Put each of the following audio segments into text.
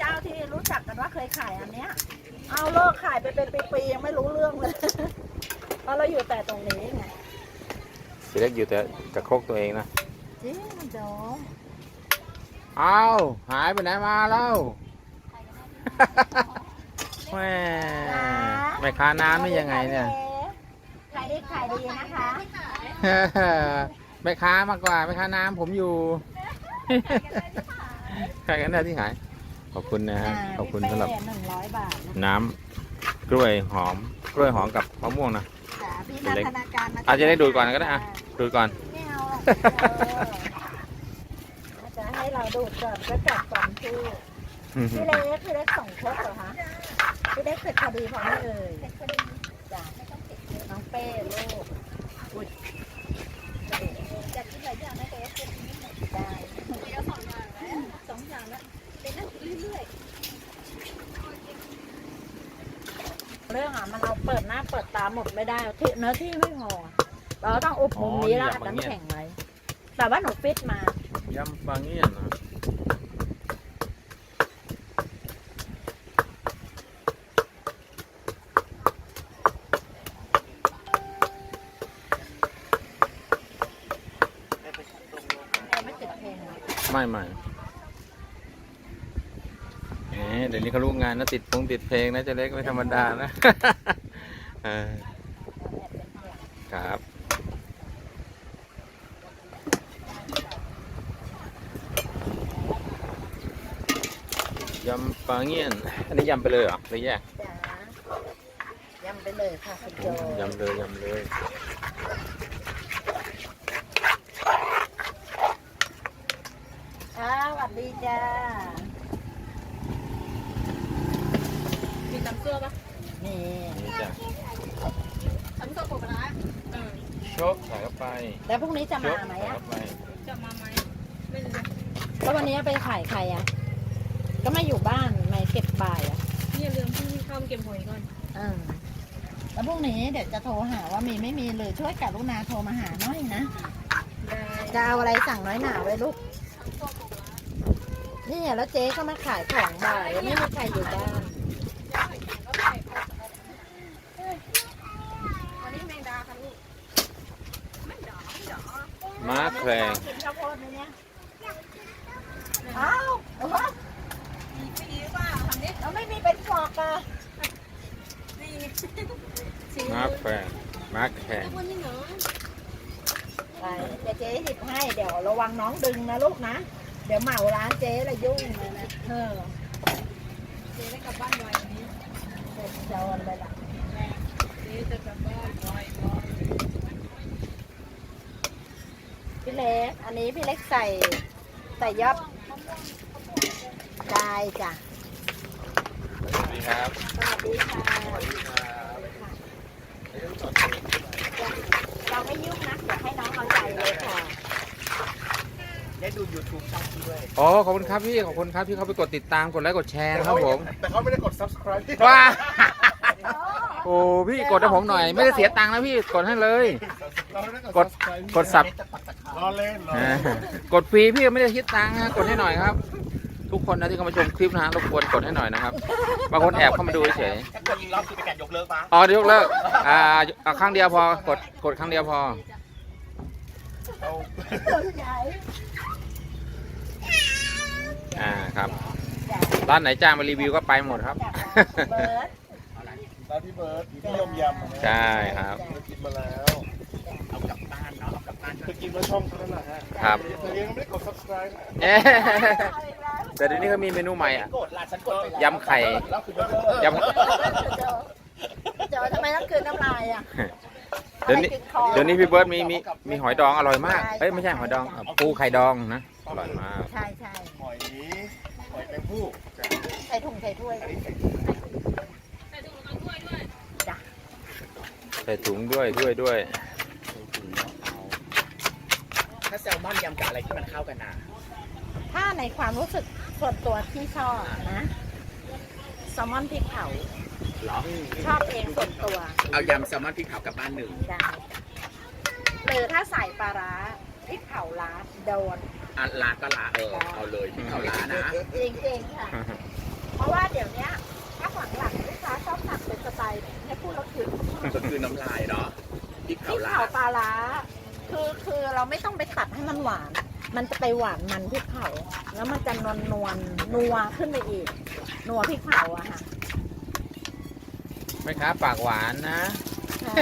เจ้าที่รู้จักกันว่าเคยขายอันเนี้ย เอาเลิกขายไปเป็นปีๆยังไม่รู้เรื่องเลยเพราะเราอยู่แต่ตรงนี้ไงทีเล็กอยู่แต่กับครกตัวเองนะจริงเดี๋ยวเอาหายไปไหนมาแล้วแม่แม่ค้าน้ำนี่ยังไงเนี่ยขายดีขายดีนะคะแม่ค้ามากกว่าแม่ค้าน้ำผมอยู่ใครกันได้ที่หาย ขอบคุณนะฮะาขอบคุณพี่สำหรับเป้หนึ่งร้อยบาทนะน้ำกล้วยหอม กล้วยหอมกับมะม่วงนะ จ๋าพี่นันทนาการมาอาจจะได้ดูดก่อนก็ได้อะ ดูดก่อน ไม่เอาหรอกเออจะให้เราดูดก่อนก็จับสองชื่อพี่เล็กพี่เล็กส่งครบเหรอคะพี่เล็กเสร็จคดีพอไม่เอ่ยจ้ะน้องเป้ลูกอุ้ยจัดที่ไหนอย่างนะเล็กได้สองอย่างแล้วสองอย่างแล้ว เป็นนั่งเรื่อยๆเรื่องอะมันเอาเปิดหน้าเปิดตาหมดไม่ได้ที่เนื้อที่ไม่พอเราต้องอุบมุมนี้แล้วอัดน้ำแข็งไว้แต่ว่าหนูฟิตมา ยำปังเงี้ยนะไม่ไม่แหม เดี๋ยวนี้เขารู้งานนะติดพงติดเพลงนะเจะเล็กไม่ธรรมดานะเออครับยำปลาเงี้ยน อันนี้ยำไปเลยเหรอหรือแยกจ้ายำไปเลยค่ะคุณโจยำเลยยำเลยอ่าสวัสดีจ้า มีตำเสื้อปะ นี่ นี่จ้ะ ตำเสื้อปูปลาร้าเอ อโชคใส่เข้าไปแล้วพรุ่งนี้จะชมาไหมใส่อะ เข้าไปจะมาไหมไม่รู้แล้ววันนี้ไปขายใครอะ ก็ไม่อยู่บ้านไม่เก็บบ่ายอะนี่อย่าลืมที่เข้าเกมหวยก่อนเออแล้วพรุ่งนี้เดี๋ยวจะโทรหาว่ามีไม่มีเลยช่วยกรุณาโทรมาหาหน่อยนะ ได้จะเอาอะไรสั่งน้อยหนาไว้ลูก นี่แล้วเจ๊ก็มาขายของบ่ายไม่มีใครอยู่บ้าน อันนี้แมงดาค่ะลูก ม้าแครงกินข้าวโพดไหมเอาวเหรอมีไม่ดีหรือเปล่าทำนี้แล้วไม่มีเป็นฟอกอะนี่สีม้าแครงม้าแครงวันนี้เนาะไปเดี๋ยวเจ๊หยิบให้เดี๋ยวระวังน้องดึงนะลูกนะ เดี๋ยวเหมาร้านเจ๊ละยุ่งเลยนะเออเจ๊ได้กลับบ้านไวนนี้เด็กโจรเลยล่ะเจ๊จะกลับบ้านไวไว พี่เล็ก อันนี้พี่เล็กใส่ใส่ยอบได้จ้ะ สวัสดีครับสวัสดีค่ะเราไม่ยุ่งนะเดี๋ยวให้น้องเอาใจเลยค่ะ ได้ดู YouTube ช่องพี่ด้วยอ๋อขอบคุณครับพี่ขอบคุณครับที่เขาไปกดติดตามกดไลค์กดแชร์นะครับผม แต่เขาไม่ได้กด subscribe พี่ว้า โอ้พี่กดให้ผมหน่อย ไม่ได้เสียตังค์นะพี่กดให้เลยเราไม่ได้กด subscribe กดสับรอเล่นรออ่าเล่นกดฟรีพี่ไม่ได้คิดตังค์นะกดให้หน่อยครับ ทุกคนนะที่เข้ามาชมคลิปนะฮะรบกวนกดให้หน่อยนะครับบางคนแอบเข้ามาดูเฉยถ้ากดอีกรอบคือเป็นการยกเลิกปะอ๋อเดี๋ยวยกเลิกอ่าเอาครั้งเดียวพอกดกดครั้งเดียวพอเอาอ่าครับร้านไหนจ้างมารีวิวก็ไปหมดครับ เบิร์ด ร้านพี่เบิร์ดพี่ยมยำนะใช่ครับ เคยกินมาแล้วเอากลับบ้านเนาะเอากลับบ้านเคยกินมาช่องเขาแล้วนะฮะครับ แต่ยังไม่ได้กด subscribe นะเอ๊ะแต่เดี๋ยวนี้เขามีเมนูใหม่อะกดล่ะฉันกดไปแล้วยำไข่ แล้วคือยกเลิกยำ เดี๋ยวทำไมต้องคืนน้ำลายอะเดี๋ยวนี้อะไรติคอเดี๋ยวนี้พี่เบิร์ดมีมีมีหอยดองอร่อยมาก เอ้ยไม่ใช่หอยดองอะปูไข่ดองนะ อร่อยมาก ใช่ใช่หอยหอยแมงผู้จ้ะใส่ถุงใส่ถ้วยอันนี้ใส่ใส่ถุงมือด้วยด้วย ใส่ถุงด้วยด้วยด้วย ถ้าแซลมอนยำกับอะไรที่มันเข้ากันนะถ้าในความรู้สึกส่วนตัวที่ชอบนะแซลมอนพริกเผาเหรอ ชอบเองส่วนตัวเอายำแซลมอนพริกเผากลับบ้านหนึ่งได้หรือถ้าใส่ปลาร้าพริกเผาร้าโดน อะลาก็ลาเออ เอาเลยพริกเผาลานะ จริงๆค่ะก็คือน้ำลายเนาะพริก พริ เผาก ลา เผา ด ปลา ร้า คือคือเราไม่ต้องไปตัดให้มันหวาน มันจะไปหวานมันพริกเผาแล้วมันจะนวลนวลนัวขึ้นไปอีก นัวพริกเผาอะค่ะไม่ค้าปากหวานนะค่ะ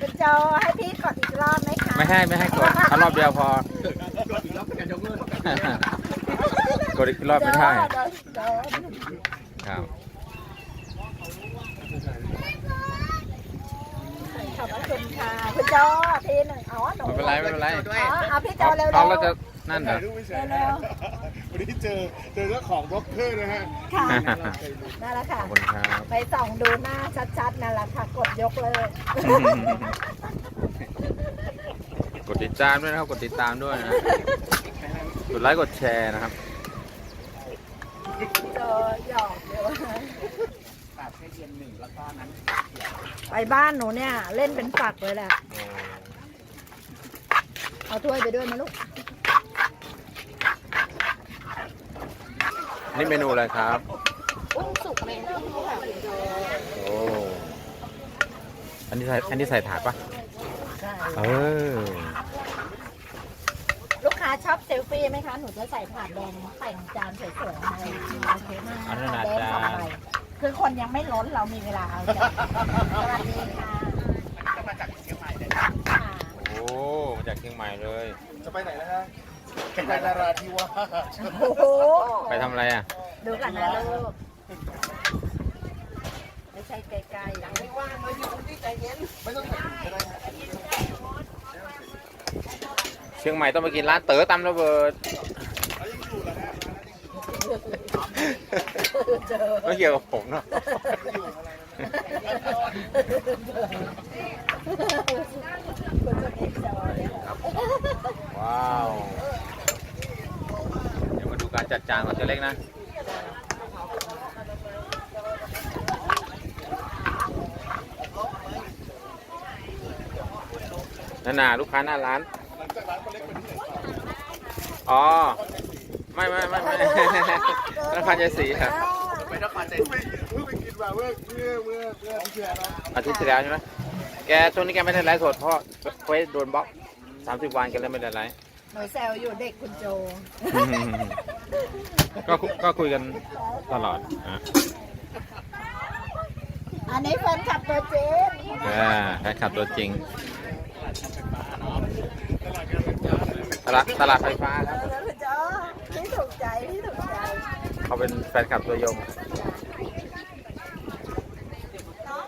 คุณโจให้พี่กดอีกรอบไหมคะไม่ให้ไม่ให้กดเอารอบเดียวพอก็อีกรอบกันยกมือกดอีกรอบไม่ได้ โจโจ ครับ ขอบพระ คุณค่ะคุณโจทีหนึ่งอ๋อหนูไม่เป็นไรไม่เป็นไรอ๋อเอาพี่โจเอาเร็วๆเอาเราจะนั่นเหรอถ่ายรูปไม่เสร็จนะวันนี้เจอเจอเจ้าของบล็อกเกอร์นะฮะค่ะเราเคยดูนั่นแหละค่ะขอบคุณครับ ไปส่องดูหน้าชัดๆนั่นแหละค่ะ กดยกเลย กดติดตามด้วยนะครับ กดติดตามด้วยนะกดไลค์กดแชร์นะครับโจหยอกเดี๋ยวแบบแค่เย็นหนึ่งแล้วก็นั้น ไปบ้านหนูเนี่ย เล่นเป็นฝักเลยแหละ เอาถ้วยไปด้วยไหมลูก นี่เมนูอะไรครับ อุ้งสุกเมนูค่ะโอ้ อันนี้ใส่อันนี้ใส่ถาดปะใช่เออ ลูกค้าชอบเซลฟี่ไหมคะ หนูจะใส่ถาดแดงแต่งจานสวยๆให้โอเคมากอันนั้นอาแดงจารย์สองใบ คือคนยังไม่ล้นเรามีเวลาเอาจ้ะสวัสดีค่ะก็มาจากเชียงใหม่เลยค่ะโอ้มาจากเชียงใหม่เลย จะไปไหนนะฮะไปนาราธิวาสโอ้โหไปทำอะไรอะ ดูกันนะลูกไม่ใช่ไกลๆยังไม่ว่างเลยอยู่ที่ใจเย็นไม่ต้องถ่ายก็ได้ฮะเชียงใหม่ต้องไปกินร้านเต๋อตำระเบิด เจอไม่เกี่ยวกับผมเนาะคุณจะกินจอยเลยค่ะว้าว เดี๋ยวมาดูการจัดจานของเจ๊เล็กนะนานาลูกค้าหน้าร้าน อ๋อ ไม่ไม่ไม่ไม่ นครชัยศรีครับไปนครใจเพิ่งไปกินมาเมื่อเมื่อเมื่อเมื่ออาทิตย์ที่แล้วเนาะอาทิตย์ที่แล้วใช่ไหมแกช่วงนี้แกไม่ได้ไลฟ์สดเพราะเฟซโดนบล็อกสามสิบวันแกเลยไม่ได้ไลฟ์หนูแซวอยู่เด็กคุณโจ ก็คุก็คุยกันตลอดอะอันนี้แฟนคลับตัวจริงอ่าแฟนคลับตัวจริงตลาดตลาดไฟฟ้าครับ แล้วคุณโจพี่ถูกใจพี่ถูกใจ เขาเป็นแฟนคลับตัวยง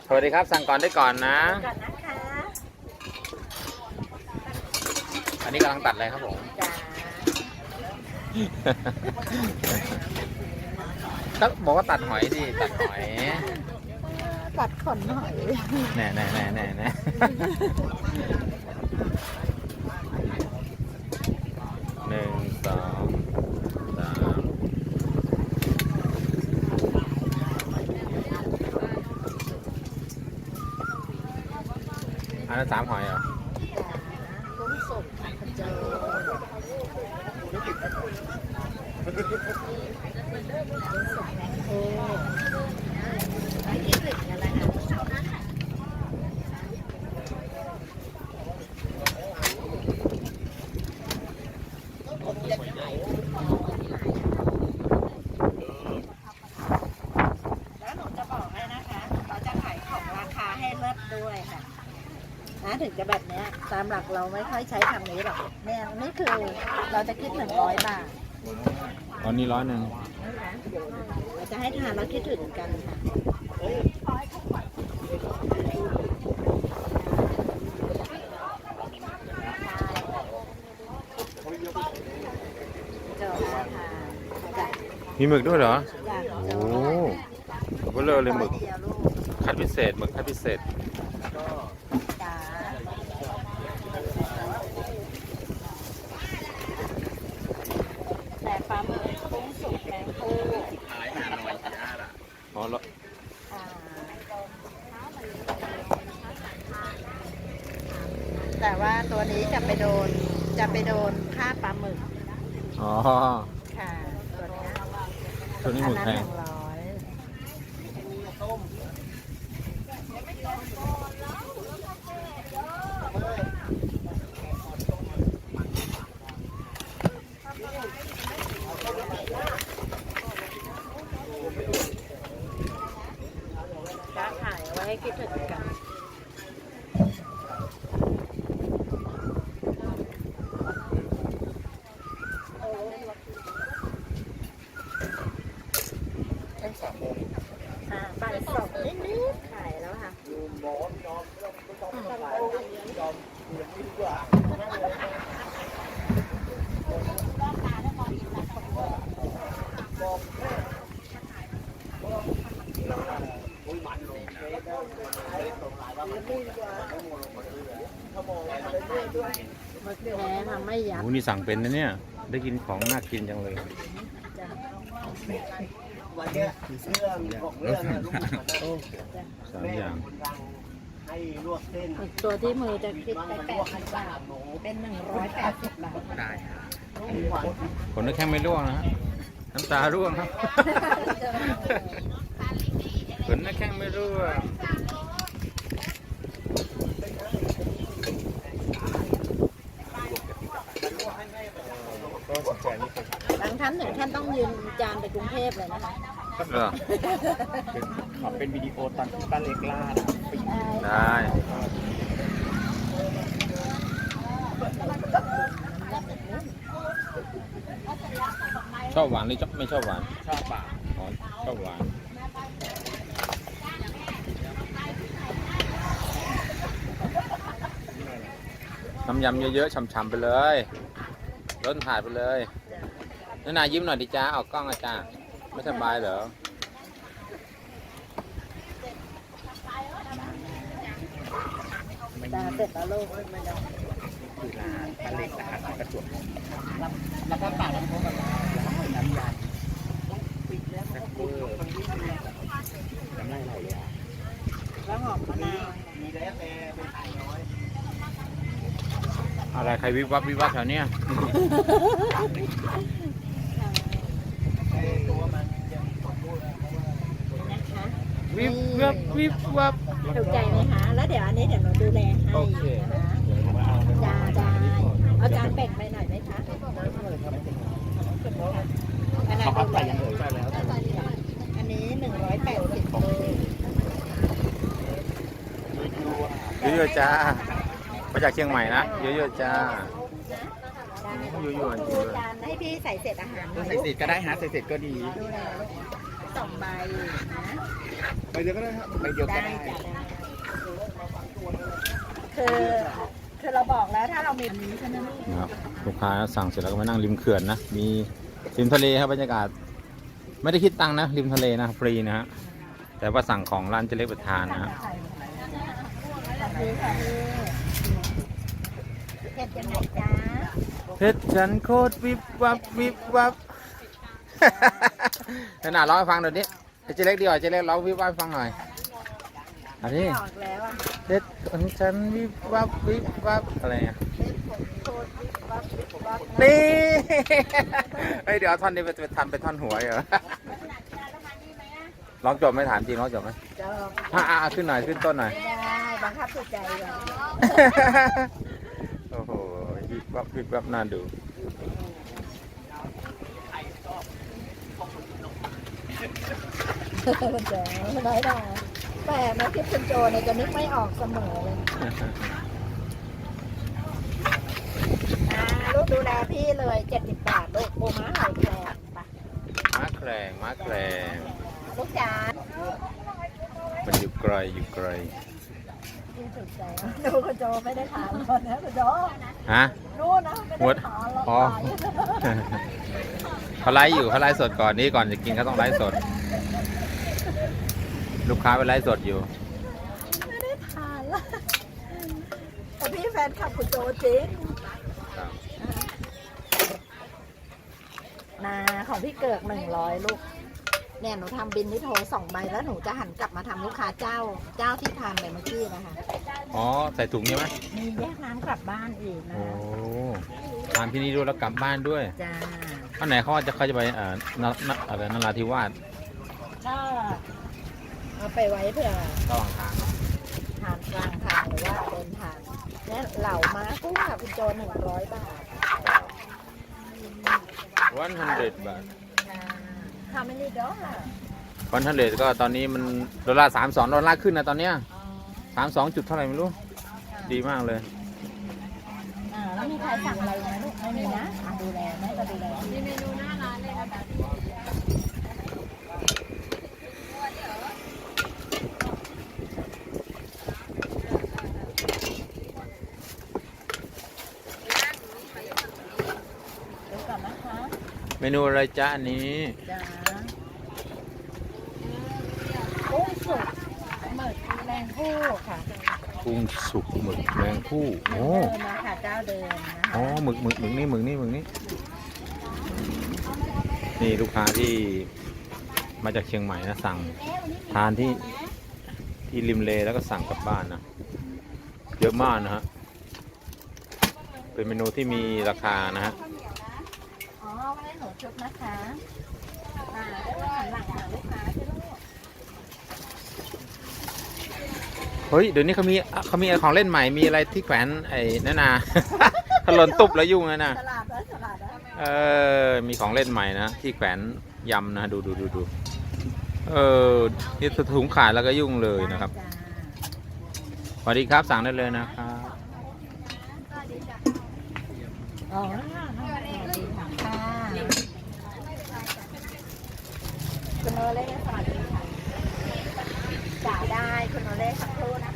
สวัสดีครับ สั่งก่อนได้ก่อนนะ ก่อนนะคะอันนี้กำลังตัดอะไรครับผม จ้าก็บอกว่าตัดหอยดิตัดหอยตัดขนหอยแน่แน่แน่แน่แน่หนึ่งสองสาม อันนั้นสามหอยเหรอ กุ้งสุกคุณโจกุ้งสุกแมงโคไม่คิดถึงกันเลยค่ะแล้วหนูจะบอกให้นะคะเขาจะขายของราคาให้เลิศด้วยค่ะ นะถึงจะแบบเนี้ยตามหลักเราไม่ค่อยใช้คำนี้หรอกเนี่ยนี่คือเราจะคิดหนึ่งร้อยบาทตอนนี้ร้อยหนึ่งเราจะให้ทานแล้วคิดถึงกันค่ะเจอมาทานจ้ะมีหมึกด้วยเหรอ จ้ะโอ้เบลอเลยหมึก เดียวลูก คัดพิเศษหมึกคัดพิเศษ จ๋าแต่ปลาหมึกกุ้งสุกแมงคู่ หายหาหน่อยจ้าล่ะ อ๋อแล้ว อ่าแต่ว่าตัวนี้จะไปโดน จะไปโดนค่าปลาหมึก อ๋อ ค่ะ ตัวเนี้ย ตัวนี้หมึก อัน แพ นั้นห ง นึ่งร้อย ค้าขายเอาไว้ให้คิดถึงกัน ทั้งสามโมง อ่าบ่ายสองนิดๆขายแล้วค่ะ แพ้มาไม่ยับโอ้นี่สั่งเป็นนะเนี่ย ได้กินของน่ากินจังเลย วันเนี้ยเรื่องของเรื่องเนี่ยลูกหมันนะสามอย่าง คนดังให้ลวกเส้นตัวที่มือจะคิดไปแปดสิบบาท เป็นหนึ่งร้อยแปดสิบบาทได้ผลนึกแค่ไม่ร่วงนะฮะน้ำตาร่วงครับ ผลนึกแค่ไม่ร่วงก็สนใจนี่คือบางท่านถึงท่านต้องยืนจานไปกรุงเทพเลยนะคะเหรอขอเป็นวิดีโอตอนที่ป้าเล็กล่าดปีได้ชอบหวานหรือชอบไม่ชอบหวานชอบป่ะอ๋อชอบหวาน น้ำยำเยอะๆฉ่ำๆไปเลยล้นถ่าดไปเลยนานายิ้มหน่อยดิจ้าออกกล้องอาจารย์ไม่สบายเหรอจาเสร็จแล้วลูกไม่ยอมคือร้านป้าเล็กนะครับกระจวบแล้วก็ปากน้ำโค้กกับน้ำยาปิดแซ่บเวอร์น้ำลายไหลเลยอะแล้วหอมมะนาวแต่เป็นไข่น้อย อะไรใครวิบวับวิบวับแถวเนี้ยไอ้ตัวมันจะมีคนพูดนะเพราะว่านะคะวิบวับวิบวับถูกใจไหมคะ แล้วเดี๋ยวอันนี้เดี๋ยวหนูดูแลให้โอเคนะคะเดี๋ยวผมมาเอาจ้าได้เอาจานแบ่งไปหน่อยไหมคะอันนั้นเขาอัพดูใส่แลยังเอ่ยใส่แล้วอันนี้หนึ่งร้อยแปดสิบเลยเยอะๆจ้า มาจากเชียงใหม่นะเยอะๆจ้ายั่วๆจริงด้วยจานให้พี่ใส่เศษอาหารหน่อยใส่เสร็จก็ได้ฮะใส่เสร็จก็ดีดูแลสองใบนะไปเดียวก็ได้ครับไปเดียวก็ได้ได้จ้ะได้คือคือเราบอกแล้วถ้าเรามีนี้ใช่ไหมลูกนะครับลูกค้าสั่งเสร็จแล้วก็มานั่งริมเขื่อนนะ มีริมทะเลครับบรรยากาศ ไม่ได้คิดตังค์นะ ริมทะเลนะฟรีนะฮะ แต่ว่าสั่งของร้านเจเล็กประทานนะฮะสวัสดีค่ะพี่ เผ็ดยังไงจ๊ะเพชรฉันโคตรวิบวับวิบวับขนาดร้องให้ฟังหน่อยดิเจเล็กดีกว่าเจเล็กร้องวิบวับให้ฟังหน่อยอันนี้ไม่ออกแล้วอะเพชรของฉันวิบวับวิบวับอะไรอะเผ็ดผมโคตรวิบวับวิบวับนี่ เฮ้ยเดี๋ยวเอาท่อนนี้ไปไปทำเป็นท่อนหัวเหรอร้องจบไหม่ถามจริงร้องจบไหมจบอะอะอะขึ้นหน่อยขึ้นต้นหน่อยได้บังคับจิตใจไว้โอ้โห วิบวับวิบวับน่าดูคุณโจน้อยหน่อยแปลกนะที่คุณโจเนี่ยจะนึกไม่ออกเสมอเลยอ่าลูกดูแลพี่เลยเจ็ดสิบบาทลูกปูม้าหอยแครงไปม้าแครงม้าแครงลูกจ๋ามันอยู่ไกลอยู่ไกล พี่สุดใจดูคุณโจไม่ได้ถามก่อนนะคุณโจฮะนู่นนะไม่หมได้ดถามหรอกอ๋อเขาไลฟ์อยู่เขาไลฟ์สดก่อนนี่ก่อนจะกินเขาต้องไลฟ์สด ลูกค้าไปไลฟ์สดอยู่ไม่ได้ทานละแต่พี่แฟนคลับคุณโจจริงนาของพี่เกิกหนึ่งร้อยลูกเนี่ยหนูทำบินนิโทรสองใบแล้วหนูจะหันกลับมาทำลูกค้าเจ้าเจ้าที่ทานไปเมื่อกี้นะคะ อ๋อ ใส่ถุงใช่ไหมมีแยกน้ำกลับบ้านอีกนะโอ้ทานที่นี่ด้วยแล้วกลับบ้านด้วยจ้าอันไหนเขาจะเขาจะไปเอ่อนนอะไรนราธิวาสก็เอาไปไว้เผื่อระหว่างทางเนอะานกลางทางหรือว่าเดินทางเนี่ยเหล่าม้ากุ้งค่ะคุณโจหนึ่งร้อยบาทวันฮันเดบาททำไม่ได้ดอกอะวันฮันเดก็ตอนนี้มันดอลลาร์สามสองดอลลาร์ขึ้นนะตอนเนี้ย สามสองจุดเท่าไหร่ไม่รู้ ดีมากเลย อ่าแล้วมีใครสั่งอะไรไหมลูกไม่มีนะอะดูแลแม่ก็ดูแลมีเมนูหน้าร้านเลยนะคะเดี๋ยวก่อนนะคะเมนูอะไรจ้าอันนี้ จ้ากุ้งสุกหมึกแรง ผู้ค่ะกุ้งสุกหมึกแมงผู้เดิโอ้มมาค่ะเจ้าเดิมนะคะอ๋อหมึกหมึกหมึกนี่หมึกนี่หมึกนี่นี่ลูกค้าที่มาจากเชียงใหม่นะสั่งทานที่ที่ริมเลแล้วก็สั่งกลับบ้านนะเยอะมากนะฮะเป็นเมนูที่มีราคานะฮะอ๋อวันนี้หนูชุบนะคะอ่าแล้วหันหลังหาลูกค้าใช่ลูก เฮ้ยเดี๋ยวนี้เขามีเขามีของเล่นใหม่มีอะไรที่แขวนไอ้นั่นนาถลนตุบแล้วยุ่งนะนะตลาดแล้วตลาดแล้วเออมีของเล่นใหม่นะที่แขวนยำนะดูดูดูดูเออนี่ถุงขาดแล้วก็ยุ่งเลยนะครับจ้าสวัสดีครับสั่งได้เลยนะครับอ๋อดีค่ะค่ะคุณโอเล่สวัสดี จ่าได้คุณโอเล่สักครู่นะ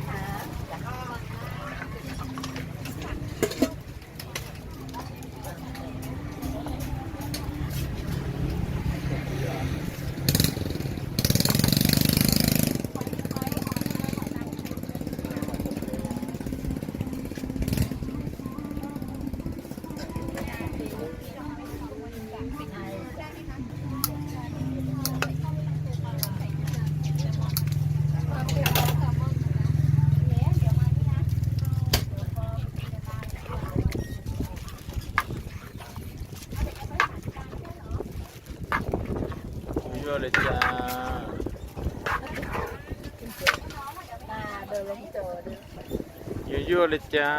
คะ เยอะเลยจ้าตาเดินลงโจดูเยอะๆเลยจ้า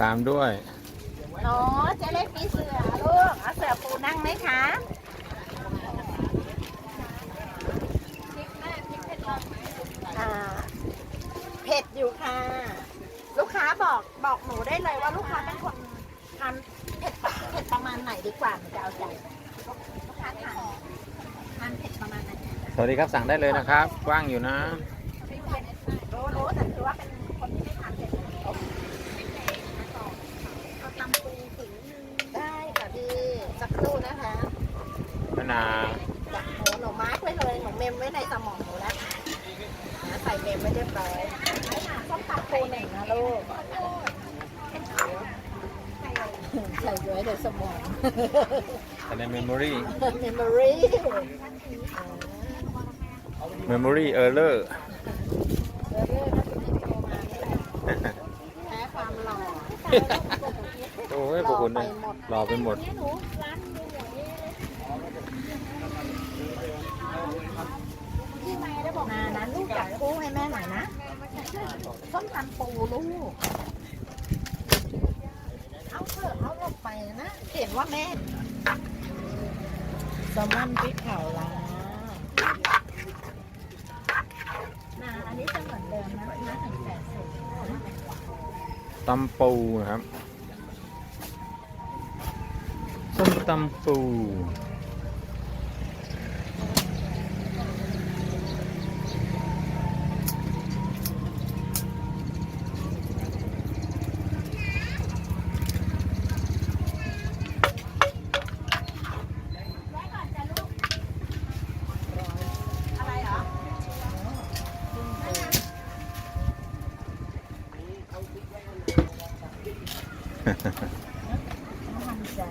ตามด้วยเนาะเจะเล็กมีเสือลูกเอาเสือปูนั่งไหมคะอ่าเผ็ดอยู่ค่ะ ลูกค้าบอกบอกหนูได้เลยว่าลูกค้าเป็นคนทานเผ็ดเผ็ ดประมาณไหนดีกว่าหนูจะเอาใจลูกค้าทานทานเผ็ดประมาณไหนสวัสดีครับสั่งได้เลยนะครับกว้างอยู่นะรู้รู้แต่คือว่าเป็นคนที่ไม่ทานเผ็ดเอาตำปูถึงได้ค่ะพี่สักครู่นะคะมะนาวจากหนูหนูมาร์กไว้เลยหนูเมมไว้ในสมองหนูแล้วนะใส่เมมไว้เรียบร้อยส้มตำปูหนึ่งนะลูก ใส่ไว้ในสมอง แต่ในเมมโมรีเมมโมรี่เมมโมรีเออร์เลอร์เออเรื่องนะคุณโทรมานี่แหละแพ้ความหล่อโอ้ยพวกคุณเนี่ยรอไปหมด นานั้นลูกจับคู่ให้แม่หน่อยนะส้มตำปูลูก เอาเถอะเอาลงไปนะ เห็นว่าแม่แซลมอนพริกเผาล้านาอันนี้จะเหมือนเดิมนะนะหนึ่งแปดสิบตำปูนะครับส้มตำปู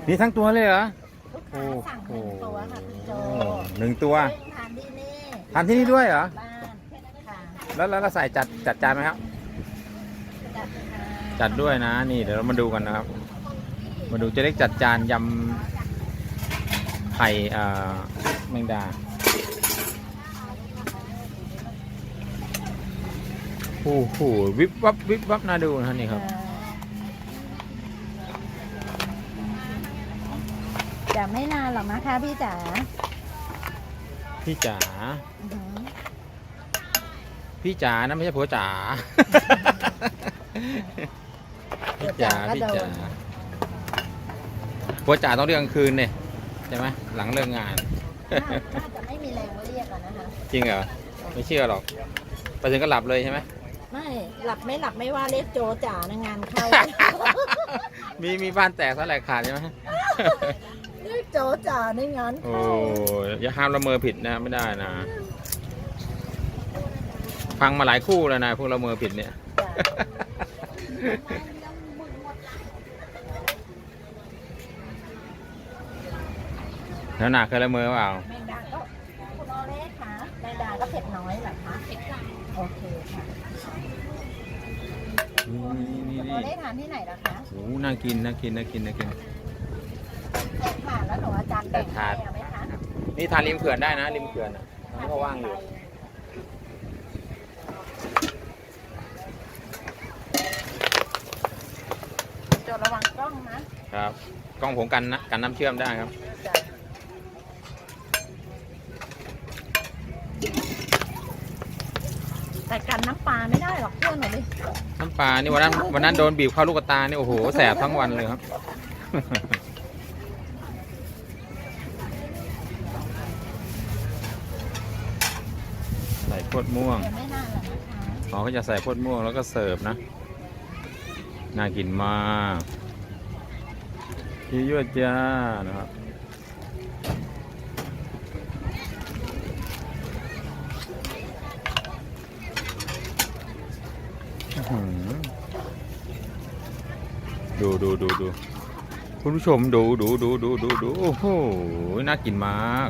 นี่ทั้งตัวเลยเหรอ ลูกค้าสั่งหนึ่งตัวค่ะคุณโจอ้หนึ่งตัว ทานที่นี่ทานที่นี่ด้วยเหรอ บ้านแล้วแล้วเราใส่จัดจัดจานไหมครับจัดด้วยนะนี่เดี๋ยวเรามาดูกันนะครับ มาดูเจะเล็กจัดจานยำไข่แมงดาโอ้โหวิบวับวิบวับน่าดูนะนี่ครับ จะไม่นานหรอกนะคะพี่จ๋าพี่จ๋าอือหือพี่จ๋านะไม่ใช่ผัวจ๋าพี่จ๋าพี่จ๋าผัวจ๋าต้องเรียกกลางคืนเนี่ยใช่ไหมหลังเลิกงาน น่าน่าจะไม่มีแรงมาเรียกอะนะคะ จริงเหรอไม่เชื่อหรอกไปถึงก็หลับเลยใช่ไหม ไม่หลับไม่หลับไม่ว่าเรียกโจจ๋านะงานเข้า มีมีบ้านแตกสลายขาดใช่ไหม เรียกโจจ๋าในงานโอ้เข้ายอย่าห้ามละเมอผิดนะไม่ได้นะ ฟังมาหลายคู่แล้วนะพวกละเมอผิดเนี่ย จ้ะแล้วหนักเคยละเมอเปล่าแมงดาก็คุณโอเล่คะแมงดาก็เผ็ดน้อยเหรอคะเผ็ดกลางโอเคค่ะนี่นี่คุณโอนี่เล่ทานที่ไหนล่ะคะ โอ้น่ากินน่ากินน่ากินน่ากินเผ็ด ค่ะแล้วหนูอาจารย์แบ่งให้เอาไหมคะนี่ทานริมเขื่อนได้นะ ริมเขื่อนอะมันก็ว่างอยู่ โจระวังกล้องนะครับ กล้องผมกันนะกันน้ำเชื่อมได้ครับ จ้ะแต่กันน้ำปลาไม่ได้หรอกเพื่อนหนูดิน้ำปลานี่วันนั้นวันนั้นโดนบีบเข้าลูกตานี่โอ้โหแสบทั้งวันเลยครับ ใส่พดม่วงเดี๋ยวไม่นานหรอกนะคะอ๋อก็จะใส่พดม่วงแล้วก็เสิร์ฟนะ น่ากินมากยั่วๆจ้านะครับดูดูดูดูคุณผู้ชมดูดูดูดูดูดูโอ้โหน่ากินมาก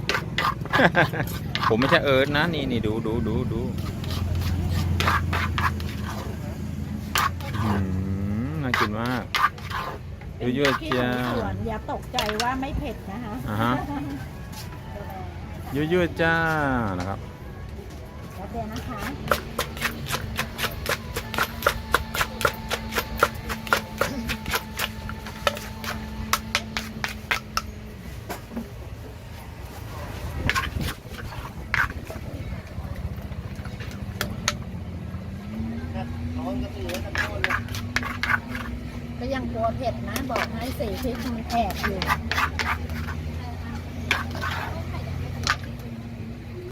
ผมไม่ใช่เอิร์ธนะ นี่นี่ดูดูดูดูอื้อหือน่ากินมากยั่วพี่ๆจ้าสวนอย่าตกใจว่าไม่เผ็ดนะคะอ่าฮะยั่วๆจ้านะครับ แล้วเดี๋ยวนะคะ